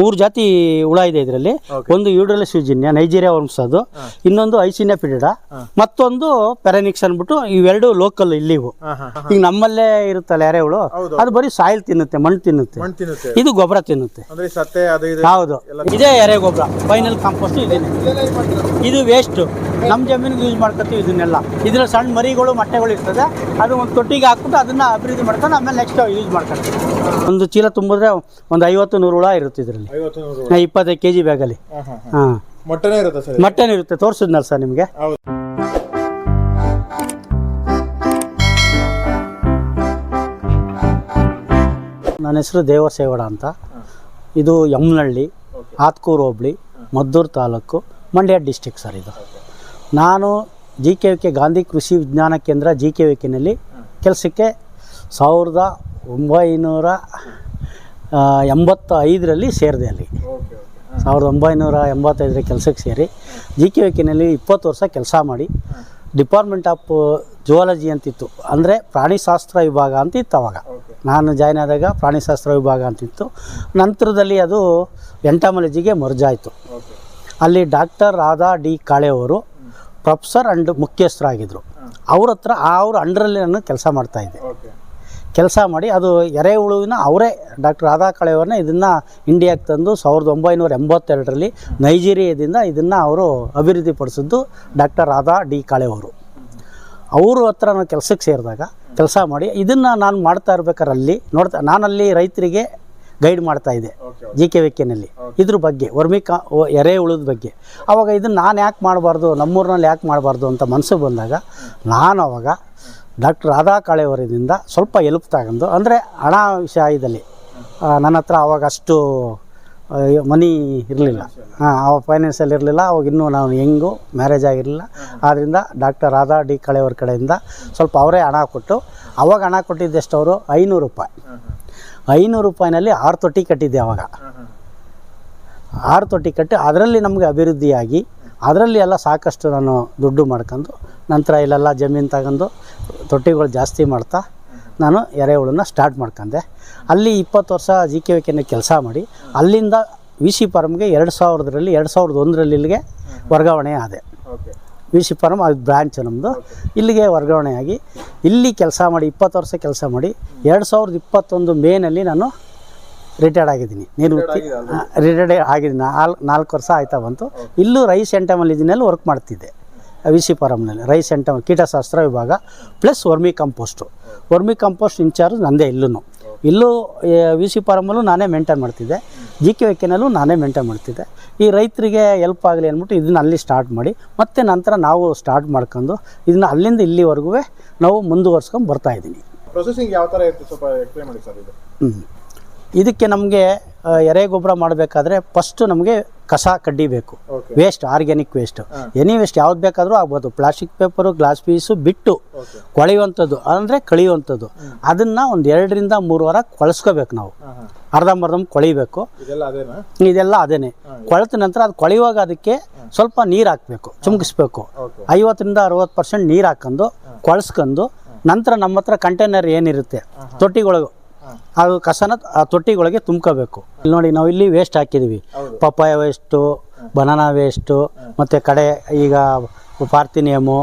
ಮೂರು ಜಾತಿ ಹುಳ ಇದೆ ಇದರಲ್ಲಿ. ಒಂದು ಯೂಡ್ರಲ್ ಸೂಜಿನ್ಯ ನೈಜೀರಿಯಾ ವರ್ಮ್ಸ್ ಅದು. ಇನ್ನೊಂದು ಐಸಿನ್ಯ ಪಿಡಿಡ ಮತ್ತೊಂದು ಪೆರಾನಿಕ್ಸ್ ಅನ್ಬಿಟ್ಟು ಇವೆರಡು ಲೋಕಲ್ ಇಲ್ಲಿವು ಈಗ ನಮ್ಮಲ್ಲೇ ಇರುತ್ತಲ್ಲ ಎರೆಹುಳು ಅದು ಬರೀ ಸಾಯಿಲ್ ತಿನ್ನುತ್ತೆ ಮಣ್ಣು ತಿನ್ನುತ್ತೆ. ಇದು ಗೊಬ್ಬರ ತಿನ್ನುತ್ತೆ. ಹೌದು. ಇದೇ ಎರೆ ಗೊಬ್ಬರ. ಫೈನಲ್ ಕಾಂಪೋಸ್ಟ್ ಇದೇನೆ. ಇದು ವೇಸ್ಟ್ ನಮ್ಮ ಜಮೀನಿಗೆ ಯೂಸ್ ಮಾಡ್ಕೊತೀವಿ ಇದನ್ನೆಲ್ಲ. ಇದರಲ್ಲಿ ಸಣ್ಣ ಮರಿಗಳು ಮೊಟ್ಟೆಗಳು ಇರ್ತದೆ. ಅದು ಒಂದು ತೊಟ್ಟಿಗೆ ಹಾಕ್ಬಿಟ್ಟು ಅದನ್ನು ಅಭಿವೃದ್ಧಿ ಮಾಡ್ಕೊಂಡು ಆಮೇಲೆ ನೆಕ್ಸ್ಟ್ ಯೂಸ್ ಮಾಡ್ಕೊತೀವಿ. ಒಂದು ಚೀಲ ತುಂಬಿದ್ರೆ ಒಂದು ಐವತ್ತು ನೂರು ಹುಳ ಇರುತ್ತೆ ಇದರಲ್ಲಿ. ಇಪ್ಪತ್ತೈದು ಕೆ ಜಿ ಬ್ಯಾಗಲ್ಲಿ ಹಾ, ಮೊಟ್ಟೆನೇ ಇರುತ್ತೆ ಸರ್ ಮೊಟ್ಟೆನೂ ಇರುತ್ತೆ. ತೋರಿಸಿದ್ನಲ್ಲ ಸರ್ ನಿಮಗೆ? ನನ್ನ ಹೆಸರು ದೇವರಸೇಗೌಡ ಅಂತ. ಇದು ಯಮ್ನಹಳ್ಳಿ ಆತ್ಕೂರು ಹೋಬಳಿ ಮದ್ದೂರು ತಾಲೂಕು ಮಂಡ್ಯ ಡಿಸ್ಟಿಕ್ ಸರ್ ಇದು. ನಾನು G K V K Gandhi Krishi Vigyan Kendra G K V ಕೆನಲ್ಲಿ ಕೆಲಸಕ್ಕೆ ಸಾವಿರದ ಒಂಬೈನೂರ ಎಂಬತ್ತೈದರಲ್ಲಿ ಎಂಬತ್ತ ಐದರಲ್ಲಿ ಸೇರಿದೆ ಅಲ್ಲಿ ಸಾವಿರದ ಒಂಬೈನೂರ ಎಂಬತ್ತೈದರ ಕೆಲಸಕ್ಕೆ ಸೇರಿ ಜಿ ಕೆ ವಿ ಕೆನಲ್ಲಿ ಇಪ್ಪತ್ತು ವರ್ಷ ಕೆಲಸ ಮಾಡಿ ಡಿಪಾರ್ಟ್ಮೆಂಟ್ ಆಫ್ ಜುವಾಲಜಿ ಅಂತಿತ್ತು. ಅಂದರೆ ಪ್ರಾಣಿಶಾಸ್ತ್ರ ವಿಭಾಗ ಅಂತ ಇತ್ತು ಅವಾಗ ನಾನು ಜಾಯ್ನ್ ಆದಾಗ ಪ್ರಾಣಿಶಾಸ್ತ್ರ ವಿಭಾಗ ಅಂತಿತ್ತು. ನಂತರದಲ್ಲಿ ಅದು ಎಂಟಾಮಲಜಿಗೆ ಮರ್ಜಾಯಿತು. ಅಲ್ಲಿ ಡಾಕ್ಟರ್ ರಾಧಾ ಡಿ ಕಾಳೆ ಅವರು ಪ್ರೊಫೆಸರ್ ಆ್ಯಂಡ್ ಮುಖ್ಯಸ್ಥರಾಗಿದ್ದರು ಅವ್ರ ಹತ್ರ ಅವ್ರ ಅಂಡರಲ್ಲಿ ನಾನು ಕೆಲಸ ಮಾಡ್ತಾಯಿದ್ದೆ ಕೆಲಸ ಮಾಡಿ ಅದು ಎರೆಹುಳುವಿನ ಅವರೇ ಡಾಕ್ಟರ್ ರಾಧಾ ಕಾಳೇವರನ ಇದನ್ನು ಇಂಡಿಯಾಗೆ ತಂದು ಸಾವಿರದ ಒಂಬೈನೂರ ಎಂಬತ್ತೆರಡರಲ್ಲಿ ನೈಜೀರಿಯಾದಿಂದ ಇದನ್ನು ಅವರು ಅಭಿವೃದ್ಧಿಪಡಿಸಿದ್ದು ಡಾಕ್ಟರ್ ರಾಧಾ ಡಿ ಕಳೆಯವರು ಅವರು ಹತ್ರ ನಾನು ಕೆಲಸಕ್ಕೆ ಸೇರಿದಾಗ ಕೆಲಸ ಮಾಡಿ ಇದನ್ನು ನಾನು ಮಾಡ್ತಾ ಇರ್ಬೇಕಾದ್ರೆ ಅಲ್ಲಿ ನೋಡ್ತಾ ನಾನಲ್ಲಿ ರೈತರಿಗೆ ಗೈಡ್ ಮಾಡ್ತಾ ಇದೆ ಜಿ ಕೆ ವಿಕೆನಲ್ಲಿ ಇದ್ರ ಬಗ್ಗೆ ವರ್ಮಿ ಕಾ ಎರೆ ಉಳಿದ ಬಗ್ಗೆ. ಅವಾಗ ಇದನ್ನು ನಾನು ಯಾಕೆ ಮಾಡಬಾರ್ದು ನಮ್ಮೂರಿನಲ್ಲಿ ಯಾಕೆ ಮಾಡಬಾರ್ದು ಅಂತ ಮನಸ್ಸು ಬಂದಾಗ ನಾನು ಅವಾಗ ಡಾಕ್ಟರ್ ರಾಧಾ ಕಾಳೆಯವರಿಂದ ಸ್ವಲ್ಪ ಎಲ್ಪ್ ತಗೊಂಡು ಅಂದರೆ ಹಣ ವಿಷಯದಲ್ಲಿ ನನ್ನ ಹತ್ರ ಅವಾಗ ಅಷ್ಟು ಮನಿ ಇರಲಿಲ್ಲ. ಹಾಂ ಅವಾಗ ಫೈನಾನ್ಸಲ್ಲಿ ಇರಲಿಲ್ಲ ಅವಾಗ ಇನ್ನೂ ನಾನು ಹೆಂಗು ಮ್ಯಾರೇಜ್ ಆಗಿರಲಿಲ್ಲ. ಆದ್ದರಿಂದ ಡಾಕ್ಟರ್ ರಾಧಾ ಡಿ ಕಾಳೆಯವ್ರ ಕಡೆಯಿಂದ ಸ್ವಲ್ಪ ಅವರೇ ಹಣ ಕೊಟ್ಟು ಅವಾಗ ಹಣ ಕೊಟ್ಟಿದ್ದೆಷ್ಟು ಅವರು ಐನೂರು ರೂಪಾಯಿ. ಐನೂರು ರೂಪಾಯಿನಲ್ಲಿ ಆರು ತೊಟ್ಟಿ ಕಟ್ಟಿದ್ದೆ ಅವಾಗ. ಆರು ತೊಟ್ಟಿ ಕಟ್ಟಿ ಅದರಲ್ಲಿ ನಮಗೆ ಅಭಿವೃದ್ಧಿಯಾಗಿ ಅದರಲ್ಲಿ ಎಲ್ಲ ಸಾಕಷ್ಟು ನಾನು ದುಡ್ಡು ಮಾಡ್ಕೊಂಡು ನಂತರ ಇಲ್ಲೆಲ್ಲ ಜಮೀನು ತಗೊಂಡು ತೊಟ್ಟಿಗಳು ಜಾಸ್ತಿ ಮಾಡ್ತಾ ನಾನು ಎರೆಹುಳನ್ನ ಸ್ಟಾರ್ಟ್ ಮಾಡ್ಕೊಂಡೆ. ಅಲ್ಲಿ ಇಪ್ಪತ್ತು ವರ್ಷ ಜಿ ಕೆ ವಿಕೆನ ಕೆಲಸ ಮಾಡಿ ಅಲ್ಲಿಂದ ವಿ ಸಿ ಫಾರ್ಮ್ಗೆ ಎರಡು ಸಾವಿರದರಲ್ಲಿ ಎರಡು ಸಾವಿರದ ಒಂದರಲ್ಲಿ ಇಲ್ಲಿಗೆ ವರ್ಗಾವಣೆ ಆದೆ. ಓಕೆ ವಿ ಸಿ ಫಾರ್ಮ್ ಅದು ಬ್ರ್ಯಾಂಚ್ ನಮ್ಮದು ಇಲ್ಲಿಗೆ ವರ್ಗಾವಣೆಯಾಗಿ ಇಲ್ಲಿ ಕೆಲಸ ಮಾಡಿ ಇಪ್ಪತ್ತು ವರ್ಷ ಕೆಲಸ ಮಾಡಿ ಎರಡು ಸಾವಿರದ ಇಪ್ಪತ್ತೊಂದು ಮೇನಲ್ಲಿ ನಾನು ರಿಟೈರ್ಡ್ ಆಗಿದ್ದೀನಿ. ನಿವೃತ್ತಿ ರಿಟೈರ್ಡ್ ಆಗಿದ್ದೀನಿ. ನಾಲ್ಕು ನಾಲ್ಕು ವರ್ಷ ಆಯ್ತಾ ಬಂತು. ಇಲ್ಲೂ ರೈಸ್ ಸೆಂಟಮಲ್ಲಿಜಿನಲ್ಲಿ ವರ್ಕ್ ಮಾಡ್ತಿದ್ದೆ. ವಿ ಸಿ ಫಾರಮ್ನಲ್ಲಿ ರೈಸ್ ಸೆಂಟಮ್ ಕೀಟಶಾಸ್ತ್ರ ವಿಭಾಗ plus vermicompost. Vermicompost in charge ನಂದೇ ಇಲ್ಲೂ ಇಲ್ಲೂ ವಿ ಸಿ ಫಾರಮಲ್ಲೂ ನಾನೇ ಮೇಂಟೈನ್ ಮಾಡ್ತಿದ್ದೆ. ಜಿ ಕೆ ವೆಕ್ಕಿನಲ್ಲೂ ನಾನೇ ಮೇಂಟೈನ್ ಮಾಡ್ತಿದ್ದೆ. ಈ ರೈತರಿಗೆ ಹೆಲ್ಪ್ ಆಗಲಿ ಅಂದ್ಬಿಟ್ಟು ಇದನ್ನ ಅಲ್ಲಿ ಸ್ಟಾರ್ಟ್ ಮಾಡಿ ಮತ್ತೆ ನಂತರ ನಾವು ಸ್ಟಾರ್ಟ್ ಮಾಡ್ಕೊಂಡು ಇದನ್ನ ಅಲ್ಲಿಂದ ಇಲ್ಲಿವರೆಗೂ ನಾವು ಮುಂದುವರ್ಸ್ಕೊಂಡು ಬರ್ತಾಯಿದ್ದೀನಿ ಪ್ರೊಸೆಸಿಂಗ್ ಯಾವ ಥರ ಇರುತ್ತೆ ಸ್ವಲ್ಪ ಎಕ್ಸ್ಪ್ಲೇನ್ ಮಾಡಿ ಸರ್ ಇದು. ಇದಕ್ಕೆ ನಮಗೆ ಎರೆ ಗೊಬ್ಬರ ಮಾಡಬೇಕಾದ್ರೆ ಫಸ್ಟ್ ನಮಗೆ ಕಸ ಕಡ್ಡಿ ಬೇಕು. Waste organic waste any waste ಯಾವ್ದು ಬೇಕಾದರೂ ಆಗ್ಬೋದು. ಪ್ಲಾಸ್ಟಿಕ್ ಪೇಪರು ಗ್ಲಾಸ್ ಪೀಸು ಬಿಟ್ಟು ಕೊಳೆಯುವಂಥದ್ದು ಅಂದರೆ ಕಳಿಯುವಂಥದ್ದು. ಅದನ್ನು ಒಂದು ಎರಡರಿಂದ ಮೂರು ವಾರ ಕೊಳಸ್ಕೋಬೇಕು ನಾವು. ಅರ್ಧಂಬರ್ಧಮ್ ಕೊಳಿಬೇಕು. ಇದೆಲ್ಲ ಅದೇನಾ? ಕೊಳೆತ ನಂತರ ಅದು ಕೊಳೆಯುವಾಗ ಅದಕ್ಕೆ ಸ್ವಲ್ಪ ನೀರು ಹಾಕಬೇಕು ಚುಮುಕಿಸ್ಬೇಕು. ಐವತ್ತರಿಂದ ಅರವತ್ತು ಪರ್ಸೆಂಟ್ ನೀರು ಹಾಕೊಂಡು ಕೊಳಸ್ಕೊಂಡು ನಂತರ ನಮ್ಮ ಹತ್ರ ಕಂಟೈನರ್ ಏನಿರುತ್ತೆ ತೊಟ್ಟಿಗೊಳಗೆ. ಅದು ಕಸನ ಆ ತೊಟ್ಟಿಗೊಳಗೆ ತುಂಬ್ಕೋಬೇಕು. ಇಲ್ಲಿ ನೋಡಿ ನಾವು ಇಲ್ಲಿ ವೇಸ್ಟ್ ಹಾಕಿದೀವಿ. ಪಪ್ಪಾಯ ವೇಸ್ಟು ಬನಾನಾ ವೇಸ್ಟು ಮತ್ತು ಕಡೆ ಈಗ ಪಾರ್ಥಿನಿಯಮು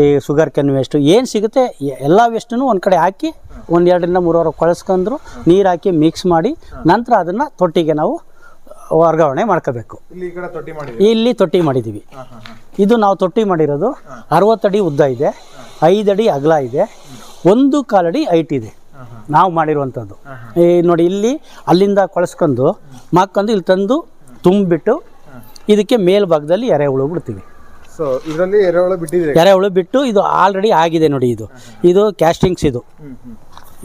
ಈ ಶುಗರ್ ಕೆನ್ ವೇಸ್ಟು ಏನು ಸಿಗುತ್ತೆ ಎಲ್ಲ ವೇಸ್ಟನ್ನು ಒಂದು ಕಡೆ ಹಾಕಿ ಒಂದು ಎರಡರಿಂದ ಮೂರು ವಾರ ಕೊಳಸ್ಕೊಂಡ್ರು ನೀರು ಹಾಕಿ ಮಿಕ್ಸ್ ಮಾಡಿ ನಂತರ ಅದನ್ನು ತೊಟ್ಟಿಗೆ ನಾವು ವರ್ಗಾವಣೆ ಮಾಡ್ಕೋಬೇಕು. ಇಲ್ಲಿ ಕಡೆ ತೊಟ್ಟಿ ಮಾಡಿದ್ವಿ ಇಲ್ಲಿ ತೊಟ್ಟಿ ಮಾಡಿದ್ದೀವಿ ಇದು ನಾವು ತೊಟ್ಟಿ ಮಾಡಿರೋದು ಅರವತ್ತಡಿ ಉದ್ದ ಇದೆ ಐದಡಿ ಅಗಲ ಇದೆ ಒಂದು ಕಾಲಡಿ ಹೈಟ್ ಇದೆ. ನಾವು ಮಾಡಿರುವಂಥದ್ದು. ಈ ನೋಡಿ ಇಲ್ಲಿ ಅಲ್ಲಿಂದ ಕೊಳಸ್ಕೊಂಡು ಮಾಕೊಂಡು ಇಲ್ಲಿ ತಂದು ತುಂಬಿಬಿಟ್ಟು ಇದಕ್ಕೆ ಮೇಲ್ಭಾಗದಲ್ಲಿ ಎರೆಹುಳು ಬಿಡ್ತೀವಿ. ಸೊ ಇದರಲ್ಲಿ ಎರೆಹುಳು ಬಿಟ್ಟಿದೆ ಎರೆಹುಳು ಬಿಟ್ಟು ಇದು ಆಲ್ರೆಡಿ ಆಗಿದೆ ನೋಡಿ ಇದು. ಇದು ಕ್ಯಾಸ್ಟಿಂಗ್ಸ್ ಇದು.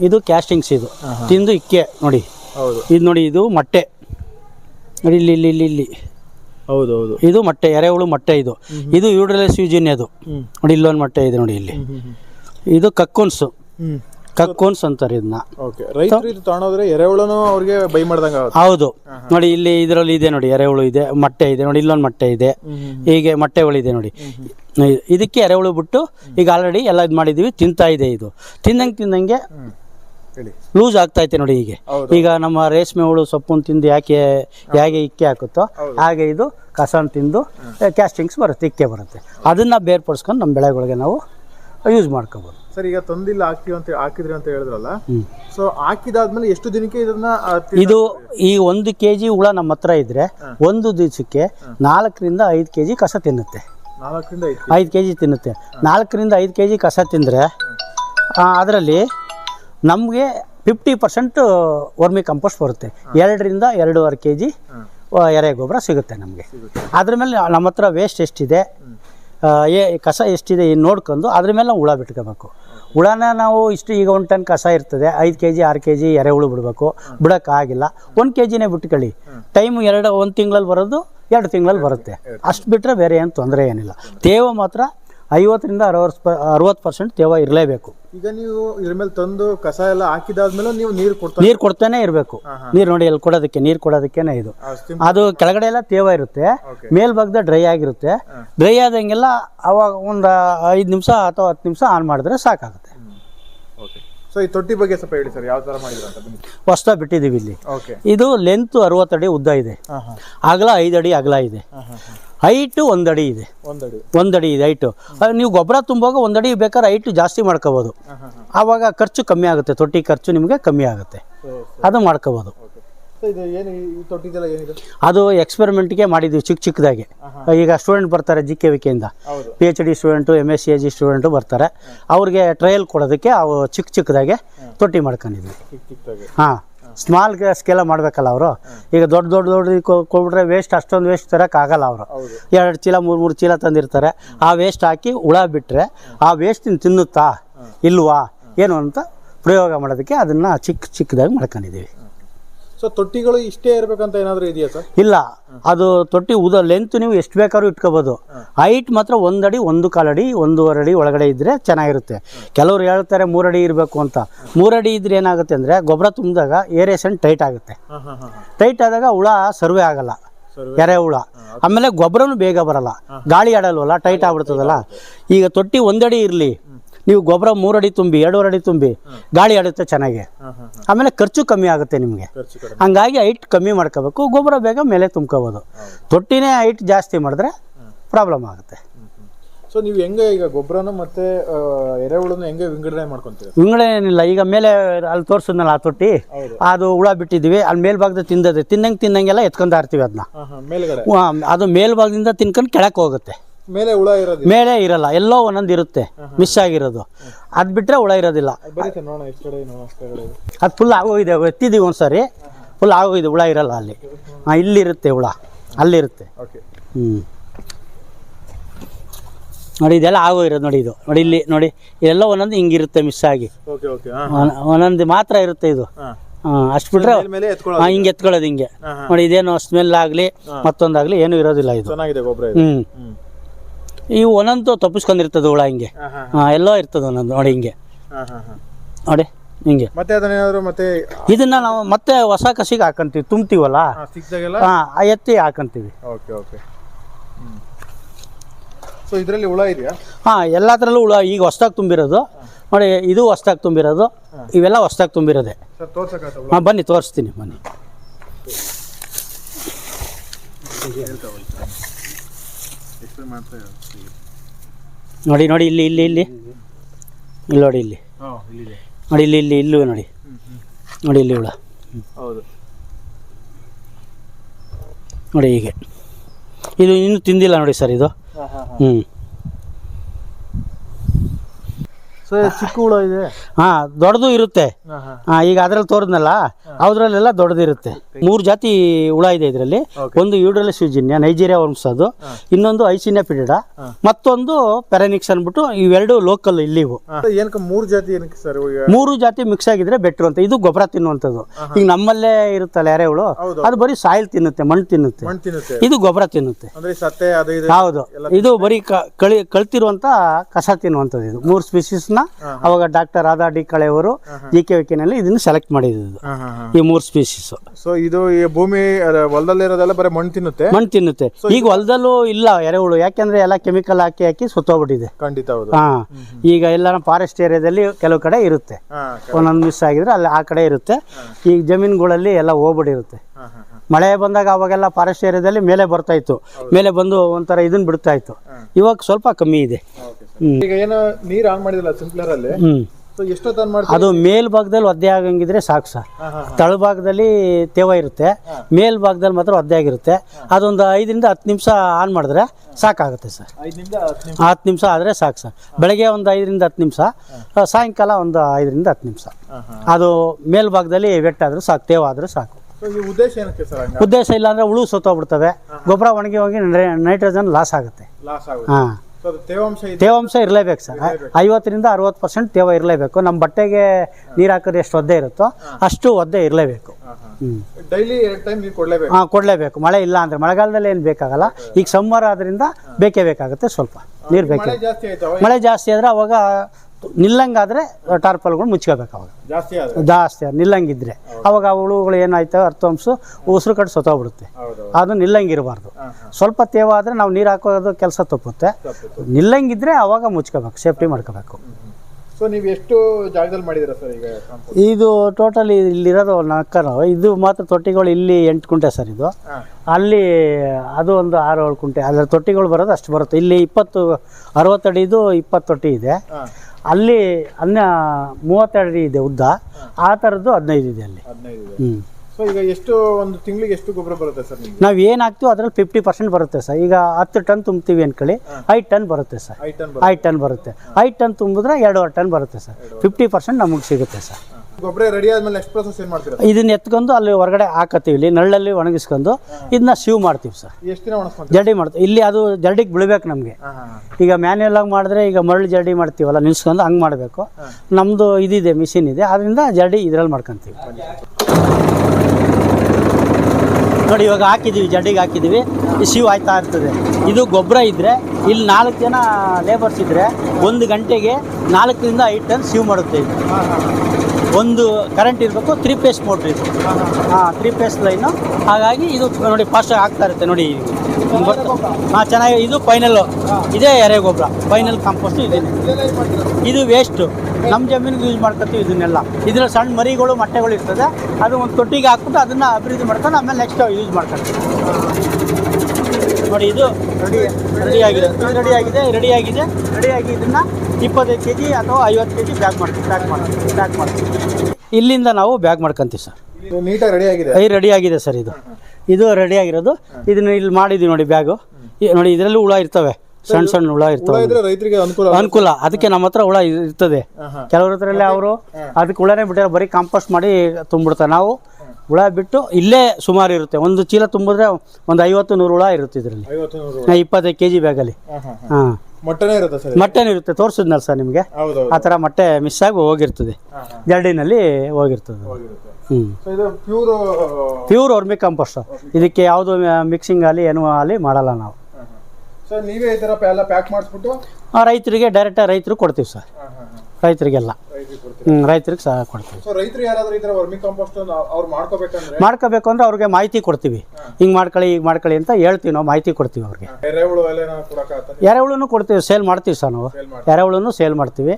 ಇದು ಕ್ಯಾಸ್ಟಿಂಗ್ಸ್ ಇದು. ತಿಂದು ಇಕ್ಕೆ ನೋಡಿ. ಹೌದು. ಇದು ನೋಡಿ ಇದು ಮೊಟ್ಟೆ. ನೋಡಿ ಇಲ್ಲಿ ಇಲ್ಲಿ ಇಲ್ಲಿ ಇಲ್ಲಿ. ಹೌದು ಹೌದು ಇದು ಮೊಟ್ಟೆ ಎರೆಹುಳು ಮೊಟ್ಟೆ ಇದು. ಇದು ಯೂಡ್ರಲೆಸ್ ಯೂಜಿನ್ ಅದು. ನೋಡಿ ಇಲ್ಲೊಂದು ಮೊಟ್ಟೆ ಇದೆ ನೋಡಿ ಇಲ್ಲಿ. ಇದು ಕಕ್ಕೋನ್ಸು. ಕಕ್ಕೋನ್ಸ್ ಅಂತಾರೆ ಇದನ್ನ ಓಕೆ ರೈತರು ಇದು ತಗೊಂಡೋದ್ರೆ ಎರೆಹುಳನು ಅವ್ರಿಗೆ ಬೈ ಮಾಡ್ದಂಗ ಹೌದು. ನೋಡಿ ಇಲ್ಲಿ ಇದರಲ್ಲಿ ಇದೆ ನೋಡಿ ಎರೆಹುಳು ಇದೆ ಮೊಟ್ಟೆ ಇದೆ ನೋಡಿ ಇಲ್ಲೊಂದು ಮೊಟ್ಟೆ ಇದೆ. ಹೀಗೆ ಮೊಟ್ಟೆಗಳಿದೆ ನೋಡಿ. ಇದಕ್ಕೆ ಎರೆಹುಳು ಬಿಟ್ಟು ಈಗ ಆಲ್ರೆಡಿ ಎಲ್ಲ ಇದು ಮಾಡಿದ್ದೀವಿ ತಿಂತಾ ಇದೆ ಇದು. ತಿಂದಂಗೆ ತಿಂದಂಗೆ ಲೂಸ್ ಲೂಸ್ ಆಗ್ತೈತೆ ನೋಡಿ ಹೀಗೆ. ಈಗ ನಮ್ಮ ರೇಷ್ಮೆ ಹುಳು ಸೊಪ್ಪನ್ನು ತಿಂದು ಯಾಕೆ ಹೇಗೆ ಇಕ್ಕೆ ಹಾಕುತ್ತೋ ಹಾಗೆ ಇದು ಕಸನ್ ತಿಂದು ಕ್ಯಾಸ್ಟಿಂಗ್ಸ್ ಬರುತ್ತೆ ಇಕ್ಕೆ ಬರುತ್ತೆ. ಅದನ್ನು ಬೇರ್ಪಡಿಸ್ಕೊಂಡು ನಮ್ಮ ಬೆಳೆಗಳಿಗೆ ನಾವು ಯೂಸ್ ಮಾಡ್ಕೋಬೋದು. ಸರ್ ಈಗ ತಂದಿಲ್ಲ ಹಾಕ್ತೀವಿ ಅಂತ ಹಾಕಿದ್ರಿ ಅಂತ ಹೇಳಿದ್ರಲ್ಲ? ಸೊ ಹಾಕಿದಾದ್ಮೇಲೆ ಎಷ್ಟು ದಿನಕ್ಕೆ ಇದನ್ನ ಇದು ಈ ಒಂದು ಕೆ ಜಿ ಹುಳ ನಮ್ಮ ಹತ್ರ ಇದ್ರೆ ಒಂದು ದಿವಸಕ್ಕೆ ನಾಲ್ಕರಿಂದ ಐದು ಕೆ ಜಿ ಕಸ ತಿನ್ನುತ್ತೆ. ನಾಲ್ಕರಿಂದ ಐದು ಕೆ ಜಿ ತಿನ್ನುತ್ತೆ. ನಾಲ್ಕರಿಂದ ಐದು ಕೆ ಜಿ ಕಸ ತಿಂದರೆ ಅದರಲ್ಲಿ ನಮಗೆ ಫಿಫ್ಟಿ ಪರ್ಸೆಂಟ್ ವರ್ಮಿ ಕಂಪೋಸ್ಟ್ ಬರುತ್ತೆ. ಎರಡರಿಂದ ಎರಡೂವರೆ ಕೆ ಜಿ ಎರೆ ಗೊಬ್ಬರ ಸಿಗುತ್ತೆ ನಮಗೆ. ಅದ್ರ ಮೇಲೆ ನಮ್ಮ ಹತ್ರ ವೇಸ್ಟ್ ಎಷ್ಟಿದೆ? ಏ, ಕಸ ಎಷ್ಟಿದೆ ಏನು ನೋಡ್ಕೊಂಡು ಅದ್ರ ಮೇಲೆ ನಾವು ಹುಳ ಬಿಟ್ಕೋಬೇಕು. ಹುಳನ ನಾವು ಇಷ್ಟು ಈಗ ಒಂದು ಟನ್ ಕಸ ಇರ್ತದೆ, ಐದು ಕೆ ಜಿ ಆರು ಕೆ ಜಿ ಎರೆಹುಳು ಬಿಡಬೇಕು. ಬಿಡೋಕ್ಕಾಗಿಲ್ಲ ಒಂದು ಕೆ ಜಿನೇ ಬಿಟ್ಕೊಳ್ಳಿ. ಟೈಮು ಎರಡು, ಒಂದು ತಿಂಗಳಲ್ಲಿ ಬರೋದು, ಎರಡು ತಿಂಗಳಲ್ಲಿ ಬರುತ್ತೆ. ಅಷ್ಟು ಬಿಟ್ಟರೆ ಬೇರೆ ಏನು ತೊಂದರೆ ಏನಿಲ್ಲ. ತೇವ ಮಾತ್ರ ಐವತ್ತರಿಂದ ಅರವತ್ತು ಅರವತ್ತು ಪರ್ಸೆಂಟ್ ತೇವ ಇರಲೇಬೇಕು. ಈಗ ನೀವು ಇದ್ರ ಮೇಲೆ ತಂದು ಕಸ ಎಲ್ಲ ಹಾಕಿದಾದ್ಮೇಲೆ ನೀವು ನೀರು ಕೊಡ್ತಾ ನೀರು ಕೊಡ್ತಾನೆ ಇರಬೇಕು. ನೀರು ನೋಡಿ ಎಲ್ಲಿ ಕೊಡೋದಕ್ಕೆ ನೀರು ಕೊಡೋದಕ್ಕೇನೆ ಇದು. ಅದು ಕೆಳಗಡೆ ಎಲ್ಲ ತೇವ ಇರುತ್ತೆ. ಮೇಲ್ಭಾಗದ ಡ್ರೈ ಆಗಿರುತ್ತೆ. ಡ್ರೈ ಆದಂಗೆಲ್ಲ ಅವಾಗ ಒಂದು ಐದು ನಿಮಿಷ ಅಥವಾ ಹತ್ತು ನಿಮಿಷ ಆನ್ ಮಾಡಿದ್ರೆ ಸಾಕಾಗುತ್ತೆ. ಓಕೆ ಸೊ ಈ ತೊಟ್ಟಿ ಬಗ್ಗೆ ಸ್ವಲ್ಪ ಹೇಳಿ ಸರ್ ಯಾವ ಥರ ಮಾಡಿದ್ರ ಅಂತ ಬಿಟ್ಟಿದ್ದೀವಿ ಇಲ್ಲಿ. ಇದು ಲೆಂತ್ ಅರವತ್ತಡಿ ಉದ್ದ ಇದೆ. ಅಗಲ ಐದು ಅಡಿ ಅಗಲ ಇದೆ. ಹೈಟು ಒಂದಡಿ ಇದೆ. ಒಂದಡಿ. ಒಂದಡಿ ಇದೆ ಹೈಟು. ನೀವು ಗೊಬ್ಬರ ತುಂಬುವಾಗ ಒಂದಡಿ ಬೇಕಾದ್ರೆ ಹೈಟು ಜಾಸ್ತಿ ಮಾಡ್ಕೋಬೋದು. ಆವಾಗ ಖರ್ಚು ಕಮ್ಮಿ ಆಗುತ್ತೆ ತೊಟ್ಟಿ ಖರ್ಚು ನಿಮಗೆ ಕಮ್ಮಿ ಆಗುತ್ತೆ. ಅದು ಮಾಡ್ಕೋಬೋದು. ಅದು ಎಕ್ಸ್ಪೆರಿಮೆಂಟ್ಗೆ ಮಾಡಿದ್ವಿ ಚಿಕ್ಕ ಚಿಕ್ಕದಾಗಿ ಈಗ ಸ್ಟೂಡೆಂಟ್ ಬರ್ತಾರೆ G K ವಿಕೆಯಿಂದ P H D student M S C A G student ಬರ್ತಾರೆ. ಅವ್ರಿಗೆ ಟ್ರಯಲ್ ಕೊಡೋದಕ್ಕೆ ಅವು ಚಿಕ್ಕ ಚಿಕ್ಕದಾಗೆ ತೊಟ್ಟಿ ಮಾಡ್ಕೊಂಡಿದ್ವಿ. ಹಾಂ. ಸ್ಮಾಲ್ ಸ್ಕೇಲ ಮಾಡಬೇಕಲ್ಲ ಅವರು. ಈಗ ದೊಡ್ಡ ದೊಡ್ಡ ದೊಡ್ಡ ಕೊಟ್ಬಿಟ್ರೆ ವೇಸ್ಟ್ ಅಷ್ಟೊಂದು ವೇಸ್ಟ್ ತರೋಕ್ಕಾಗಲ್ಲ ಅವರು. ಎರಡು ಚೀಲ ಮೂರು ಮೂರು ಚೀಲ ತಂದಿರ್ತಾರೆ. ಆ ವೇಸ್ಟ್ ಹಾಕಿ ಹುಳ ಬಿಟ್ಟರೆ ಆ ವೇಸ್ಟಿನ ತಿನ್ನುತ್ತಾ ಇಲ್ವಾ ಏನು ಅಂತ ಪ್ರಯೋಗ ಮಾಡೋದಕ್ಕೆ ಅದನ್ನು ಚಿಕ್ಕ ಚಿಕ್ಕದಾಗಿ ಮಾಡ್ಕೊಂಡಿದ್ದೀವಿ. ಸೊ ತೊಟ್ಟಿಗಳು ಇಷ್ಟೇ ಇರಬೇಕಂತ ಏನಾದರೂ ಇದೆಯಾ ಸರ್ ಇಲ್ಲ. ಅದು ತೊಟ್ಟಿ ಉದ ಲೆಂತ್ ನೀವು ಎಷ್ಟು ಬೇಕಾದ್ರೂ ಇಟ್ಕೋಬೋದು. ಹೈಟ್ ಮಾತ್ರ ಒಂದಡಿ ಒಂದು ಕಾಲಡಿ ಒಂದೂವರೆ ಅಡಿ ಒಳಗಡೆ ಇದ್ದರೆ ಚೆನ್ನಾಗಿರುತ್ತೆ. ಕೆಲವರು ಹೇಳ್ತಾರೆ ಮೂರಡಿ ಇರಬೇಕು ಅಂತ. ಮೂರಡಿ ಇದ್ರೆ ಏನಾಗುತ್ತೆ ಅಂದರೆ ಗೊಬ್ಬರ ತುಂಬಿದಾಗ ಏರೇಷನ್ ಟೈಟ್ ಆಗುತ್ತೆ. ಟೈಟ್ ಆದಾಗ ಹುಳ ಸರ್ವೆ ಆಗಲ್ಲ. ಎರೆ ಹುಳ. ಆಮೇಲೆ ಗೊಬ್ಬರನು ಬೇಗ ಬರಲ್ಲ. ಗಾಳಿ ಆಡಲ್ವಲ್ಲ ಟೈಟ್ ಆಗ್ಬಿಡ್ತದಲ್ಲ. ಈಗ ತೊಟ್ಟಿ ಒಂದಡಿ ಇರಲಿ. ನೀವು ಗೊಬ್ಬರ ಮೂರಡಿ ತುಂಬಿ ಎರಡೂವರೆ ಅಡಿ ತುಂಬಿ ಗಾಳಿ ಆಡುತ್ತೆ ಚೆನ್ನಾಗಿ. ಆಮೇಲೆ ಖರ್ಚು ಕಮ್ಮಿ ಆಗುತ್ತೆ ನಿಮಗೆ. ಹಂಗಾಗಿ ಹೈಟ್ ಕಮ್ಮಿ ಮಾಡ್ಕೋಬೇಕು ಗೊಬ್ಬರ ಬೇಗ ಮೇಲೆ ತುಂಬ್ಕೋಬೋದು. ತೊಟ್ಟಿನೇ ಹೈಟ್ ಜಾಸ್ತಿ ಮಾಡಿದ್ರೆ ಪ್ರಾಬ್ಲಮ್ ಆಗುತ್ತೆ. ಸೊ ನೀವು ಹೆಂಗೆ ಈಗ ಗೊಬ್ಬರನ ಮತ್ತೆ ಎರೆಹುಳನ ಹೆಂಗೆ ವಿಂಗಡಣೆ ಮಾಡ್ಕೊತೀವಿ ವಿಂಗಡಣೆ ಏನಿಲ್ಲ ಈಗ ಮೇಲೆ ಅಲ್ಲಿ ತೋರಿಸಿದ್ನಲ್ಲ ಆ ತೊಟ್ಟಿ ಅದು ಹುಳ ಬಿಟ್ಟಿದ್ದೀವಿ ಅಲ್ಲಿ ಮೇಲ್ಭಾಗದ ತಿಂದದೆ ತಿನ್ನಂಗೆ ತಿನ್ನಂಗೆಲ್ಲ ಎತ್ಕೊಂಡು ಹಾರ್ತೀವಿ ಅದನ್ನ ಅದು ಮೇಲ್ಭಾಗದಿಂದ ತಿನ್ಕೊಂಡು ಕೆಳಕ್ಕೆ ಹೋಗುತ್ತೆ. ಮೇಲೆ ಹುಳ ಇರೋದು ಮೇಲೆ ಇರಲ್ಲ ಎಲ್ಲೋ ಒಂದೊಂದು ಇರುತ್ತೆ ಮಿಸ್ ಆಗಿರೋದು. ಅದು ಬಿಟ್ಟರೆ ಹುಳ ಇರೋದಿಲ್ಲ. ಅದು ಫುಲ್ ಆಗೋಗಿದೆ ಎತ್ತಿದೀವಿ ಒಂದ್ಸರಿ ಸಾರಿ ಫುಲ್ ಆಗೋಗಿದೆ ಹುಳ ಇರಲ್ಲ ಅಲ್ಲಿ. ಹಾಂ ಇಲ್ಲಿರುತ್ತೆ ಹುಳ ಅಲ್ಲಿರುತ್ತೆ. ಹ್ಞೂ ನೋಡಿ ಇದೆಲ್ಲ ಆಗೋಗಿರೋದು ನೋಡಿ ಇದು. ನೋಡಿ ಇಲ್ಲಿ ನೋಡಿ ಇದೆಲ್ಲ ಒಂದೊಂದು ಹಿಂಗಿರುತ್ತೆ ಮಿಸ್ ಆಗಿ. ಒಂದೊಂದು ಮಾತ್ರ ಇರುತ್ತೆ ಇದು. ಅಷ್ಟು ಬಿಟ್ರೆ ಹಿಂಗೆ ಎತ್ಕೊಳ್ಳೋದು ಹಿಂಗೆ. ನೋಡಿ ಇದೇನು ಸ್ಮೆಲ್ ಆಗಲಿ ಮತ್ತೊಂದಾಗಲಿ ಏನೂ ಇರೋದಿಲ್ಲ ಇದು. ಹ್ಞೂ ಇವು ಒಂದೊಂದು ತಪ್ಪಿಸ್ಕೊಂಡಿರ್ತದೆ ಹುಳ ಹಿಂಗೆ. ಎಲ್ಲೋ ಇರ್ತದೆ ಒಂದೊಂದು. ನೋಡಿ ಹಿಂಗೆ. ನೋಡಿ ಹಿಂಗೆ. ಮತ್ತೆ ಅದನ್ನೇನಾದ್ರು ಮತ್ತೆ ಇದನ್ನ ನಾವು ಮತ್ತೆ ಹೊಸ ಕಸಿಗೆ ಹಾಕಂತೀವಿ ತುಂಬ್ತೀವಲ್ಲ? ಹಾಂ ಹಾಂ ಎತ್ತಿ ಹಾಕಂತೀವಿ. Okay okay. ಸೊ ಇದರಲ್ಲಿ ಹುಳ ಇದೆಯಾ? ಹಾಂ ಎಲ್ಲದರಲ್ಲೂ ಹುಳ ಈಗ ಹೊಸ್ದಾಗಿ ತುಂಬಿರೋದು. ನೋಡಿ ಇದು ಹೊಸ್ದಾಗಿ ತುಂಬಿರೋದು. ಇವೆಲ್ಲ ಹೊಸ್ದಾಗಿ ತುಂಬಿರೋದೆ. ಹಾಂ ಬನ್ನಿ ತೋರಿಸ್ತೀನಿ ಬನ್ನಿ. ಮಾಡ್ತಾ ನೋಡಿ ನೋಡಿ ಇಲ್ಲಿ ಇಲ್ಲಿ ಇಲ್ಲಿ. ಇಲ್ಲಿ ನೋಡಿ ಇಲ್ಲಿ. ನೋಡಿ ಇಲ್ಲಿ ಇಲ್ಲಿ ಇಲ್ಲೂ ನೋಡಿ. ನೋಡಿ ಇಲ್ಲಿ ಹುಳ. ಹೌದು. ನೋಡಿ ಹೀಗೆ. ಇದು ಇನ್ನೂ ತಿಂದಿಲ್ಲ ನೋಡಿ ಸರ್ ಇದು. ಹ್ಞೂ ಸೊ ಚಿಕ್ಕ ಹುಳ ಇದೆ. ಹಾ ದೊಡ್ಡದು ಇರುತ್ತೆ. ಹಾಂ ಈಗ ಅದ್ರಲ್ಲಿ ತೋರಿದ್ನಲ್ಲ ಅದ್ರಲ್ಲೆಲ್ಲ ದೊಡ್ಡದಿರುತ್ತೆ. ಮೂರು ಜಾತಿ ಹುಳ ಇದೆ ಇದರಲ್ಲಿ. ಒಂದು ಯೂಡ್ರಲ್ ಯೂಜಿನ್ಯ ನೈಜೀರಿಯಾ ವರ್ಮ್ಸ್ ಅದು. ಇನ್ನೊಂದು ಐಸಿನ್ಯ ಪಿಡಿಡ ಮತ್ತೊಂದು ಪೆರಾನಿಕ್ಸ್ ಅನ್ಬಿಟ್ಟು ಇವೆರಡು ಲೋಕಲ್ ಇಲ್ಲಿವು. ಮೂರು ಜಾತಿ ಏನಕ್ಕೆ ಸರ್ ಮೂರು ಜಾತಿ ಮಿಕ್ಸ್ ಆಗಿದ್ರೆ ಬೆಟ್ರು ಅಂತ. ಇದು ಗೊಬ್ಬರ ತಿನ್ನುವಂಥದ್ದು. ಈಗ ನಮ್ಮಲ್ಲೇ ಇರುತ್ತಲ್ಲ ಎರೆಹುಳು ಹುಳು? ಅದು ಬರೀ ಸಾಯಿಲ್ ತಿನ್ನುತ್ತೆ ಮಣ್ಣು ತಿನ್ನುತ್ತೆ. ಇದು ಗೊಬ್ಬರ ತಿನ್ನುತ್ತೆ. ಹೌದು. ಇದು ಬರೀ ಕಳಿ ಕಳ್ತಿರುವಂತ ಕಸ ತಿನ್ನುವಂಥದ್ದು ಇದು. ಮೂರು ಸ್ಪೀಸೀಸ್ನ ಅವಾಗ ಡಾಕ್ಟರ್ ರಾಧಾ ಡಿ ಕಳೆಯವರು ಜಿ ಕೆ ವಿಕಿನಲ್ಲಿ ಇದನ್ನು ಸೆಲೆಕ್ಟ್ ಮಾಡಿದ್ದು ಈ ಮೂರು ಸ್ಪೀಸೀಸ್ ಸೊ ಇದು ಈ ಭೂಮಿ ಹೊಲದಲ್ಲಿರೋದೆಲ್ಲ ಬರೀ ಮಣ್ಣು ತಿನ್ನುತ್ತೆ? ಮಣ್ಣು ತಿನ್ನುತ್ತೆ. ಈಗ ಹೊಲದಲ್ಲೂ ಇಲ್ಲ ಎರೆಹುಳು. ಯಾಕೆಂದ್ರೆ ಎಲ್ಲ ಕೆಮಿಕಲ್ ಹಾಕಿ ಹಾಕಿ ಸುತ್ತೋಗ್ಬಿಟ್ಟಿದೆ. ಖಂಡಿತ ಹೌದು. ಹಾ. ಈಗ ಎಲ್ಲ ಫಾರೆಸ್ಟ್ ಏರಿಯಾದಲ್ಲಿ ಕೆಲವು ಕಡೆ ಇರುತ್ತೆ. ಒಂದೊಂದು ಮಿಸ್ ಆಗಿದ್ರೆ ಅಲ್ಲಿ ಆ ಕಡೆ ಇರುತ್ತೆ. ಈಗ ಜಮೀನುಗಳಲ್ಲಿ ಎಲ್ಲ ಹೋಗ್ಬಿಟ್ಟಿರುತ್ತೆ. ಮಳೆ ಬಂದಾಗ ಅವಾಗೆಲ್ಲ ಫಾರೆಸ್ಟ್ ಏರಿಯಾದಲ್ಲಿ ಮೇಲೆ ಬರ್ತಾ ಇತ್ತು. ಮೇಲೆ ಬಂದು ಒಂಥರ ಇದನ್ನ ಬಿಡ್ತಾ ಇತ್ತು. ಇವಾಗ ಸ್ವಲ್ಪ ಕಮ್ಮಿ ಇದೆ. ಈಗ ಏನೋ ನೀರ್ ಆನ್ ಮಾಡಿದಿಲ್ಲ ಸಿಂಪ್ಲರ್ ಅಲ್ಲಿ ಅದು ಮೇಲ್ಭಾಗದಲ್ಲಿ ಒದ್ದೆ ಆಗಂಗಿದ್ರೆ ಸಾಕು ಸರ್. ತಳಭಾಗದಲ್ಲಿ ತೇವ ಇರುತ್ತೆ. ಮೇಲ್ಭಾಗದಲ್ಲಿ ಮಾತ್ರ ಒದ್ದೆ ಆಗಿರುತ್ತೆ. ಅದೊಂದು ಐದರಿಂದ ಹತ್ತು ನಿಮಿಷ ಆನ್ ಮಾಡಿದ್ರೆ ಸಾಕಾಗುತ್ತೆ ಸರ್. ಹತ್ತು ನಿಮಿಷ. ಆದರೆ ಸಾಕು ಸರ್. ಬೆಳಗ್ಗೆ ಒಂದು ಐದರಿಂದ ಹತ್ತು ನಿಮಿಷ ಸಾಯಂಕಾಲ ಒಂದು ಐದರಿಂದ ಹತ್ತು ನಿಮಿಷ. ಅದು ಮೇಲ್ಭಾಗದಲ್ಲಿ ಆದರೂ ಸಾಕು ತೇವ ಆದರೂ ಸಾಕು. ಉದ್ದೇಶ ಏನಕ್ಕೆ ಸರ್ ಉದ್ದೇಶ ಇಲ್ಲ ಅಂದರೆ ಹುಳು ಸತ್ತೋಗ್ಬಿಡ್ತವೆ. ಗೊಬ್ಬರ ಒಣಗಿ ಹೋಗಿ ನೈಟ್ರೋಜನ್ ಲಾಸ್ ಆಗುತ್ತೆ. ಹಾಂ. ತೇವಾಂಶ ಇರಲೇಬೇಕು ಸರ್. ಐವತ್ತರಿಂದ ಅರವತ್ತು ಪರ್ಸೆಂಟ್ ತೇವ ಇರಲೇಬೇಕು. ನಮ್ಮ ಬಟ್ಟೆಗೆ ನೀರು ಹಾಕಿದ್ರೆ ಎಷ್ಟು ಒದ್ದೆ ಇರುತ್ತೋ ಅಷ್ಟು ಒದ್ದೆ ಇರಲೇಬೇಕು. ಡೈಲಿ ಎರಡು ಟೈಮ್ ನೀರು ಕೊಡ್ಲೇಬೇಕು. ಹಾಂ ಕೊಡಲೇಬೇಕು. ಮಳೆ ಇಲ್ಲ ಅಂದರೆ ಮಳೆಗಾಲದಲ್ಲಿ ಏನು ಬೇಕಾಗಲ್ಲ? ಈಗ ಸಮ್ಮರ್ ಆದ್ರಿಂದ ಬೇಕೇ ಬೇಕಾಗುತ್ತೆ ಸ್ವಲ್ಪ ನೀರು ಬೇಕೇ. ಮಳೆ ಜಾಸ್ತಿ ಆದರೆ ಅವಾಗ ನಿಲ್ಲಂಗಾದರೆ ಟಾರ್ಪಲ್ಗಳು ಮುಚ್ಕೋಬೇಕು ಅವಾಗ. ಜಾಸ್ತಿ ಜಾಸ್ತಿ ನಿಲ್ಲಂಗಿದ್ರೆ. ಅವಾಗ ಆ ಹುಳುಗಳು ಏನಾಯ್ತವೆ ಅರ್ಥವಂಶ ಉಸಿರು ಕಟ್ಟು ಸತ್ತೋಗ್ಬಿಡುತ್ತೆ. ಹೌದು ಅದು ನಿಲ್ಲಂಗಿರಬಾರ್ದು. ಸ್ವಲ್ಪ ತೇವ ಆದರೆ ನಾವು ನೀರು ಹಾಕೋದು ಕೆಲಸ ತಪ್ಪುತ್ತೆ. ನಿಲ್ಲಂಗಿದ್ರೆ ಅವಾಗ ಮುಚ್ಕೋಬೇಕು ಸೇಫ್ಟಿ ಮಾಡ್ಕೋಬೇಕು. ಸೊ ನೀವು ಎಷ್ಟು ಜಾಗದಲ್ಲಿ ಮಾಡಿದ್ದೀರಾ ಸರ್ ಈಗ ಇದು ಟೋಟಲ್ ಇಲ್ಲಿರೋದು ನಕ್ಕರು ಇದು ಮಾತ್ರ ತೊಟ್ಟಿಗಳು ಇಲ್ಲಿ ಎಂಟು ಕುಂಟೆ ಸರ್ ಇದು. ಅಲ್ಲಿ ಅದು ಒಂದು ಆರು ಏಳು ಕುಂಟೆ. ಅದರ ತೊಟ್ಟಿಗಳು ಬರೋದು ಅಷ್ಟು ಬರುತ್ತೆ. ಇಲ್ಲಿ ಇಪ್ಪತ್ತು ಅರವತ್ತಡಿದು ಇಪ್ಪತ್ತು ತೊಟ್ಟಿ ಇದೆ. ಅಲ್ಲಿ ಅನ್ನ ಮೂವತ್ತೆರಡು ಅಡಿ ಇದೆ ಉದ್ದ. ಆ ಥರದ್ದು ಹದಿನೈದು ಇದೆ ಅಲ್ಲಿ. ಹ್ಞೂ ಸೊ ಈಗ ಎಷ್ಟು ಒಂದು ತಿಂಗಳಿಗೆ ಎಷ್ಟು ಗೊಬ್ಬರ ಬರುತ್ತೆ ಸರ್ ನಿಮ್ಗೆ? ನಾವು ಏನು ಹಾಕ್ತೀವೋ ಅದ್ರಲ್ಲಿ ಫಿಫ್ಟಿ ಪರ್ಸೆಂಟ್ ಬರುತ್ತೆ ಸರ್. ಈಗ ಹತ್ತು ಟನ್ ತುಂಬ್ತೀವಿ ಅನ್ಕೊಳ್ಳಿ. ಐದು ಟನ್ ಬರುತ್ತೆ ಸರ್. ಐದು ಟನ್ ಬರುತ್ತೆ. ಐದು ಟನ್ ತುಂಬಿದ್ರೆ ಎರಡೂವರೆ ಟನ್ ಬರುತ್ತೆ ಸರ್. ಫಿಫ್ಟಿ ಪರ್ಸೆಂಟ್ ನಮಗೆ ಸಿಗುತ್ತೆ ಸರ್. ಗೊಬ್ಬರ ರೆಡಿ ಆದ್ಮೇಲೆ ನೆಕ್ಸ್ಟ್ ಪ್ರೊಸೆಸ್ ಏನು ಮಾಡ್ತೀರಾ? ಇದನ್ನ ಎತ್ಕೊಂಡು ಅಲ್ಲಿ ಹೊರಗಡೆ ಹಾಕತ್ತೀವಿ. ಇಲ್ಲಿ ನಳ್ಳಲ್ಲಿ ಒಣಗಿಸ್ಕೊಂಡು ಇದನ್ನ ಶಿವ್ ಮಾಡ್ತೀವಿ ಸರ್. ಎಷ್ಟು ದಿನ ಜರ್ಡಿ ಮಾಡ್ತೀವಿ. ಇಲ್ಲಿ ಅದು ಜರ್ಡಿಗೆ ಬಿಳ್ಬೇಕು ನಮಗೆ. ಈಗ ಮ್ಯಾನ್ಯಲ್ ಆಗಿ ಮಾಡಿದ್ರೆ ಈಗ ಮರಳು ಜರ್ಡಿ ಮಾಡ್ತೀವಲ್ಲ ನಿಲ್ಸ್ಕೊಂಡು ಹಂಗೆ ಮಾಡಬೇಕು. ನಮ್ಮದು ಇದಿದೆ ಮಿಷಿನ್ ಇದೆ. ಅದರಿಂದ ಜರ್ಡಿ ಇದ್ರಲ್ಲಿ ಮಾಡ್ಕೊತೀವಿ. ನೋಡಿ ಇವಾಗ ಹಾಕಿದ್ದೀವಿ ಜಡ್ಡಿಗೆ ಹಾಕಿದ್ದೀವಿ ಶಿವ್ ಆಯ್ತಾ ಇರ್ತದೆ. ಇದು ಗೊಬ್ಬರ ಇದ್ದರೆ ಇಲ್ಲಿ ನಾಲ್ಕು ಜನ ಲೇಬರ್ಸ್ ಇದ್ದರೆ ಒಂದು ಗಂಟೆಗೆ ನಾಲ್ಕರಿಂದ ಐದು ಟನ್ ಶಿವ್ ಮಾಡುತ್ತೆ. ಇದು ಒಂದು ಕರೆಂಟ್ ಇರಬೇಕು ತ್ರೀ ಪೇಸ್ ಮೋಟ್ರ್ ಇದು ಹಾಂ ತ್ರೀ ಪೇಸ್ ಲೈನು ಹಾಗಾಗಿ ಇದು ನೋಡಿ ಫಾಸ್ಟಾಗಿ ಆಗ್ತಾ ಇರುತ್ತೆ ನೋಡಿ ಹಾಂ, ಚೆನ್ನಾಗಿ ಇದು ಫೈನಲ್ಲು ಇದೇ ಎರೆ ಗೊಬ್ಬರ. ಫೈನಲ್ ಕಾಂಪೋಸ್ಟ್ ಇದೆ ಇದು ವೇಸ್ಟು ನಮ್ಮ ಜಮೀನಿಗೆ ಯೂಸ್ ಮಾಡ್ಕೊತೀವಿ ಇದನ್ನೆಲ್ಲ. ಇದರಲ್ಲಿ ಸಣ್ಣ ಮರಿಗಳು, ಮೊಟ್ಟೆಗಳು ಇರ್ತದೆ. ಅದು ಒಂದು ತೊಟ್ಟಿಗೆ ಹಾಕ್ಬಿಟ್ಟು ಅದನ್ನು ಅಭಿವೃದ್ಧಿ ಮಾಡ್ಕೊಂಡು ಆಮೇಲೆ ನೆಕ್ಸ್ಟ್ ಯೂಸ್ ಮಾಡ್ಕೊತೀವಿ. ನೋಡಿ ಇದು ರೆಡಿ ಆಗಿದೆ. ರೆಡಿ ಆಗಿದೆ ರೆಡಿ ಆಗಿದೆ. ರೆಡಿ ರೆಡಿಯಾಗಿ ಇದನ್ನು ಇಪ್ಪತ್ತೈದು ಕೆ ಜಿ ಅಥವಾ ಐವತ್ತು ಕೆ ಜಿ ಬ್ಯಾಗ್ ಮಾಡ್ತೀವಿ ಪ್ಯಾಕ್ ಮಾಡ್ತೀವಿ ಪ್ಯಾಕ್ ಮಾಡ್ತೀವಿ ಇಲ್ಲಿಂದ ನಾವು ಬ್ಯಾಗ್ ಮಾಡ್ಕೊಂತೀವಿ ಸರ್. ನೀಟಾಗಿ ರೆಡಿ ಆಗಿದೆ. ಐ ಆಗಿದೆ ಸರ್ ಇದು. ಇದು ರೆಡಿ ಆಗಿರೋದು. ಇದನ್ನ ಇಲ್ಲಿ ಮಾಡಿದ್ವಿ ನೋಡಿ ಬ್ಯಾಗು. ನೋಡಿ ಇದರಲ್ಲೂ ಹುಳ ಇರ್ತವೆ. ಸಣ್ಣ ಸಣ್ಣ ಹುಳ ಇರ್ತವೆ. ರೈತರಿಗೆ ಅನುಕೂಲ ಅನುಕೂಲ. ಅದಕ್ಕೆ ನಮ್ಮ ಹತ್ರ ಹುಳ ಇರ್ತದೆ. ಕೆಲವ್ರ ಹತ್ರಲ್ಲೇ ಅವರು ಅದಕ್ಕೆ ಹುಳನೇ ಬಿಟ್ಟಿರೋ ಬರೀ ಕಾಂಪೋಸ್ಟ್ ಮಾಡಿ ತುಂಬಿಡ್ತಾರೆ. ನಾವು ಹುಳ ಬಿಟ್ಟು ಇಲ್ಲೇ ಸುಮಾರು ಇರುತ್ತೆ. ಒಂದು ಚೀಲ ತುಂಬಿದ್ರೆ ಒಂದು ಐವತ್ತು ನೂರು ಹುಳ ಇರುತ್ತೆ ಇದರಲ್ಲಿ. ಐವತ್ತು ನೂರು ಇಪ್ಪತ್ತೈದು ಕೆ ಜಿ ಬ್ಯಾಗಲ್ಲಿ. ಹಾ ಮೊಟ್ಟೆನೇ ಇರುತ್ತೆ ಸರ್ ಮೊಟ್ಟೆನೂ ಇರುತ್ತೆ. ತೋರಿಸಿದ್ನಲ್ಲ ಸರ್ ನಿಮಗೆ? ಆ ಥರ ಮೊಟ್ಟೆ ಮಿಸ್ ಆಗಿ ಹೋಗಿರ್ತದೆ. ಹಾ ಹೋಗಿರ್ತದೆ. ಹ್ಞೂ ಪ್ಯೂರ್ ವರ್ಮಿ ಕಾಂಪೋಸ್ಟ್ ಇದಕ್ಕೆ ಯಾವುದು ಮಿಕ್ಸಿಂಗ್ ಆಗಲಿ ಏನೂ ಆಗಲಿ ಮಾಡಲ್ಲ ನಾವು. ನೀವೇ ಈ ತರ ಎಲ್ಲ ಪ್ಯಾಕ್ ಮಾಡಿಸ್ಬಿಟ್ಟು? ರೈತರಿಗೆ ಡೈರೆಕ್ಟಾಗಿ ರೈತರು ಕೊಡ್ತೀವಿ ಸರ್. ರೈತರಿಗೆಲ್ಲ. ಹ್ಞೂ ರೈತರಿಗೆ ಸಹ ಕೊಡ್ತೀವಿ. ಸೊ ರೈತರು ಯಾರಾದ್ರೂ ಈ ತರ ವರ್ಮಿ ಕಾಂಪೋಸ್ಟ್ ಅವ್ರು ಮಾಡ್ಕೋಬೇಕಂದ್ರೆ ಮಾಡ್ಕೋಬೇಕು ಅಂದ್ರೆ ಅವ್ರಿಗೆ ಮಾಹಿತಿ ಕೊಡ್ತೀವಿ. ಹಿಂಗೆ ಮಾಡ್ಕೊಳ್ಳಿ ಈಗ ಮಾಡ್ಕೊಳ್ಳಿ ಅಂತ ಹೇಳ್ತೀವಿ ನಾವು ಮಾಹಿತಿ ಕೊಡ್ತೀವಿ ಅವ್ರಿಗೆ. ಎರೆಹುಳು ಎಲ್ಲ ಕೊಡಕ್ಕಾಗತ್ತೆ ಎರೆಹುಳುನು ಕೊಡ್ತೀವಿ ಸೇಲ್ ಮಾಡ್ತೀವಿ ಸರ್ ನಾವು. ಎರೆಹುಳುನು ಸೇಲ್ ಮಾಡ್ತೀವಿ.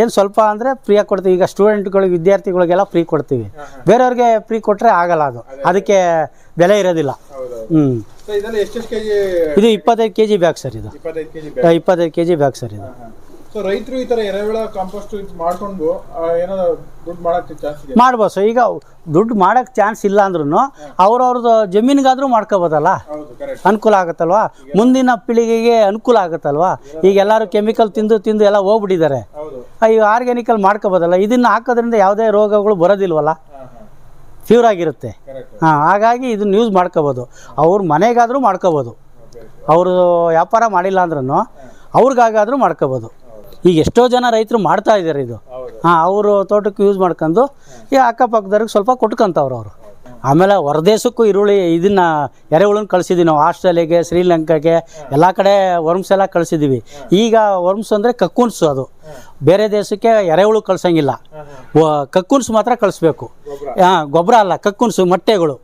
ಏನು ಸ್ವಲ್ಪ ಅಂದರೆ ಫ್ರೀಯಾಗಿ ಕೊಡ್ತೀವಿ. ಈಗ ಸ್ಟೂಡೆಂಟ್ಗಳಿಗೆ ವಿದ್ಯಾರ್ಥಿಗಳಿಗೆಲ್ಲ ಫ್ರೀ ಕೊಡ್ತೀವಿ. ಬೇರೆಯವ್ರಿಗೆ ಫ್ರೀ ಕೊಟ್ಟರೆ ಆಗಲ್ಲ ಅದು. ಅದಕ್ಕೆ ಬೆಲೆ ಇರೋದಿಲ್ಲ. ಹೌದೌದು. ಹ್ಞೂ ಸೊ ಇದೆಲ್ಲ ಎಷ್ಟೆಷ್ಟು ಕೆಜಿ ಇದು ಇಪ್ಪತ್ತೈದು ಕೆ ಜಿ ಬ್ಯಾಗ್ ಸರ್ ಇದು. ಇಪ್ಪತ್ತೈದು ಕೆಜಿ ಇಪ್ಪತ್ತೈದು ಕೆ ಜಿ ಬ್ಯಾಗ್ ಸರ್ ಇದು. ಸೊ ರೈತರು ಈ ತರ ಎರೆಹುಳ ಕಾಂಪೋಸ್ಟ್ ಮಾಡ್ಕೊಂಡು ಏನೋ ದುಡ್ಡು ಮಾಡಕ್ಕೆ ಚಾನ್ಸ್ ಇದೆ. ಮಾಡ್ಬೋದು. ಸರ್ ಈಗ ದುಡ್ಡು ಮಾಡೋಕ್ಕೆ ಚಾನ್ಸ್ ಇಲ್ಲ ಅಂದ್ರೂ ಅವ್ರವ್ರದ್ದು ಜಮೀನಿಗಾದರೂ ಮಾಡ್ಕೋಬೋದಲ್ಲ? ಅನುಕೂಲ ಆಗುತ್ತಲ್ವಾ? ಮುಂದಿನ ಪೀಳಿಗೆಗೆ ಅನುಕೂಲ ಆಗುತ್ತಲ್ವಾ? ಈಗ ಎಲ್ಲರೂ ಕೆಮಿಕಲ್ ತಿಂದು ತಿಂದು ಎಲ್ಲ ಹೋಗ್ಬಿಟ್ಟಿದ್ದಾರೆ. ಈಗ ಆರ್ಗ್ಯಾನಿಕಲ್ ಮಾಡ್ಕೋಬೋದಲ್ಲ? ಇದನ್ನು ಹಾಕೋದ್ರಿಂದ ಯಾವುದೇ ರೋಗಗಳು ಬರೋದಿಲ್ವಲ್ಲ? ಫ್ಯೂರ್ ಪ್ಯೂರ್ ಆಗಿರುತ್ತೆ. ಹಾಂ ಹಾಗಾಗಿ ಇದನ್ನ ಯೂಸ್ ಮಾಡ್ಕೋಬೋದು. ಅವ್ರ ಮನೆಗಾದರೂ ಮಾಡ್ಕೋಬೋದು. ಅವರು ವ್ಯಾಪಾರ ಮಾಡಿಲ್ಲ ಅಂದ್ರೂ ಅವ್ರಿಗಾಗಾದರೂ ಮಾಡ್ಕೋಬೋದು. ಈಗ ಎಷ್ಟೋ ಜನ ರೈತರು ಮಾಡ್ತಾ ಇದ್ದಾರೆ ಇದು. ಹಾಂ ಅವರು ತೋಟಕ್ಕೆ ಯೂಸ್ ಮಾಡ್ಕೊಂಡು ಈ ಅಕ್ಕಪಕ್ಕದವ್ರಿಗೆ ಸ್ವಲ್ಪ ಕೊಟ್ಕೊಂತವ್ರು ಅವರು. ಆಮೇಲೆ ಹೊರದೇಶಕ್ಕೂ ಈರುಳ್ಳಿ ಇದನ್ನ ಎರೆಹುಳನ್ನ ಕಳಿಸಿದ್ವಿ ನಾವು ಆಸ್ಟ್ರೇಲಿಯಾಗೆ ಶ್ರೀಲಂಕಾಗೆ ಎಲ್ಲ ಕಡೆ ವರ್ಮ್ಸ್ ಎಲ್ಲ ಕಳಿಸಿದ್ದೀವಿ ಈಗ ವರ್ಮ್ಸ್ ಅಂದರೆ ಕಕ್ಕುನ್ಸು ಅದು. ಬೇರೆ ದೇಶಕ್ಕೆ ಎರೆಹುಳು ಕಳ್ಸೋಂಗಿಲ್ಲ. ಕಕ್ಕುನ್ಸು ಮಾತ್ರ ಕಳಿಸ್ಬೇಕು. ಹಾಂ ಗೊಬ್ಬರ ಅಲ್ಲ ಕಕ್ಕುನ್ಸು ಮೊಟ್ಟೆಗಳು.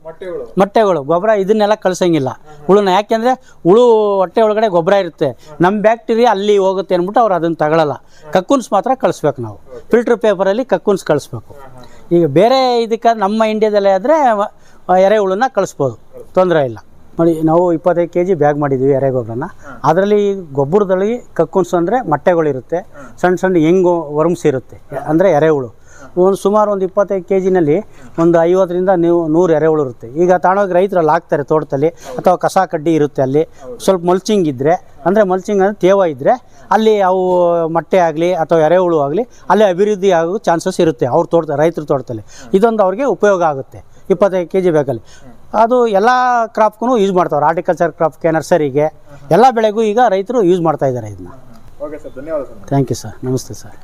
ಮೊಟ್ಟೆಗಳು. ಗೊಬ್ಬರ ಇದನ್ನೆಲ್ಲ ಕಳ್ಸಂಗಿಲ್ಲ. ಹುಳುನ ಯಾಕೆಂದರೆ ಹುಳು ಹೊಟ್ಟೆ ಒಳಗಡೆ ಗೊಬ್ಬರ ಇರುತ್ತೆ. ನಮ್ಮ ಬ್ಯಾಕ್ಟೀರಿಯಾ ಅಲ್ಲಿ ಹೋಗುತ್ತೆ ಅಂದ್ಬಿಟ್ಟು ಅವ್ರು ಅದನ್ನು ತಗೊಳ್ಳಲ್ಲ ಕಕ್ಕುನ್ಸ್ ಮಾತ್ರ ಕಳಿಸ್ಬೇಕು ನಾವು. ಫಿಲ್ಟ್ರ್ ಪೇಪರಲ್ಲಿ ಕಕ್ಕುನ್ಸ್ ಕಳಿಸ್ಬೇಕು. ಈಗ ಬೇರೆ ಇದಕ್ಕೆ ನಮ್ಮ ಇಂಡಿಯಾದಲ್ಲೇ ಆದರೆ ಎರೆಹುಳನ್ನ ಕಳಿಸ್ಬೋದು. ತೊಂದರೆ ಇಲ್ಲ. ನೋಡಿ ನಾವು ಇಪ್ಪತ್ತೈದು ಕೆ ಜಿ ಬ್ಯಾಗ್ ಮಾಡಿದ್ದೀವಿ ಎರೆ ಗೊಬ್ಬರನ ಅದರಲ್ಲಿ ಗೊಬ್ಬರದಲ್ಲಿ ಕಕ್ಕುನ್ಸ್ ಅಂದರೆ ಮೊಟ್ಟೆಗಳಿರುತ್ತೆ. ಸಣ್ಣ ಸಣ್ಣ ಹೆಂಗು ವರ್ಮ್ಸ್ ಇರುತ್ತೆ. ಅಂದರೆ ಎರೆಹುಳು ಒಂದು ಸುಮಾರು ಒಂದು ಇಪ್ಪತ್ತೈದು ಕೆ ಜಿನಲ್ಲಿ ಒಂದು ಐವತ್ತರಿಂದ ನೀವು ನೂರು ಎರೆಹುಳು ಇರುತ್ತೆ ಈಗ ತಾಣೋಗಿ ರೈತರಲ್ಲಿ ಹಾಕ್ತಾರೆ ತೋಟದಲ್ಲಿ ಅಥವಾ ಕಸ ಕಡ್ಡಿ ಇರುತ್ತೆ ಅಲ್ಲಿ. ಸ್ವಲ್ಪ ಮಲ್ಚಿಂಗ್ ಇದ್ದರೆ ಅಂದರೆ ಮಲ್ಚಿಂಗ್ ಅಂದರೆ ತೇವ ಇದ್ದರೆ ಅಲ್ಲಿ ಅವು ಮೊಟ್ಟೆ ಆಗಲಿ ಅಥವಾ ಎರೆಹುಳು ಆಗಲಿ ಅಲ್ಲಿ ಅಭಿವೃದ್ಧಿ ಆಗೋ ಚಾನ್ಸಸ್ ಇರುತ್ತೆ ಅವ್ರ ತೋಟ ರೈತರ ತೋಟದಲ್ಲಿ. ಇದೊಂದು ಅವ್ರಿಗೆ ಉಪಯೋಗ ಆಗುತ್ತೆ. ಇಪ್ಪತ್ತೈದು ಕೆ ಜಿ ಬೇಕಲ್ಲಿ. ಅದು ಎಲ್ಲ ಕ್ರಾಪ್ಗೂ ಯೂಸ್ ಮಾಡ್ತಾವ್ರೆ. ಆರ್ಟಿಕಲ್ಚರ್ ಕ್ರಾಪ್ಗೆ ನರ್ಸರಿಗೆ ಎಲ್ಲ ಬೆಳೆಗೂ ಈಗ ರೈತರು ಯೂಸ್ ಮಾಡ್ತಾ ಇದ್ದಾರೆ ಇದನ್ನ. ಓಕೆ ಸರ್ ಧನ್ಯವಾದ ಸರ್. ಥ್ಯಾಂಕ್ ಯು ಸರ್ ನಮಸ್ತೆ ಸರ್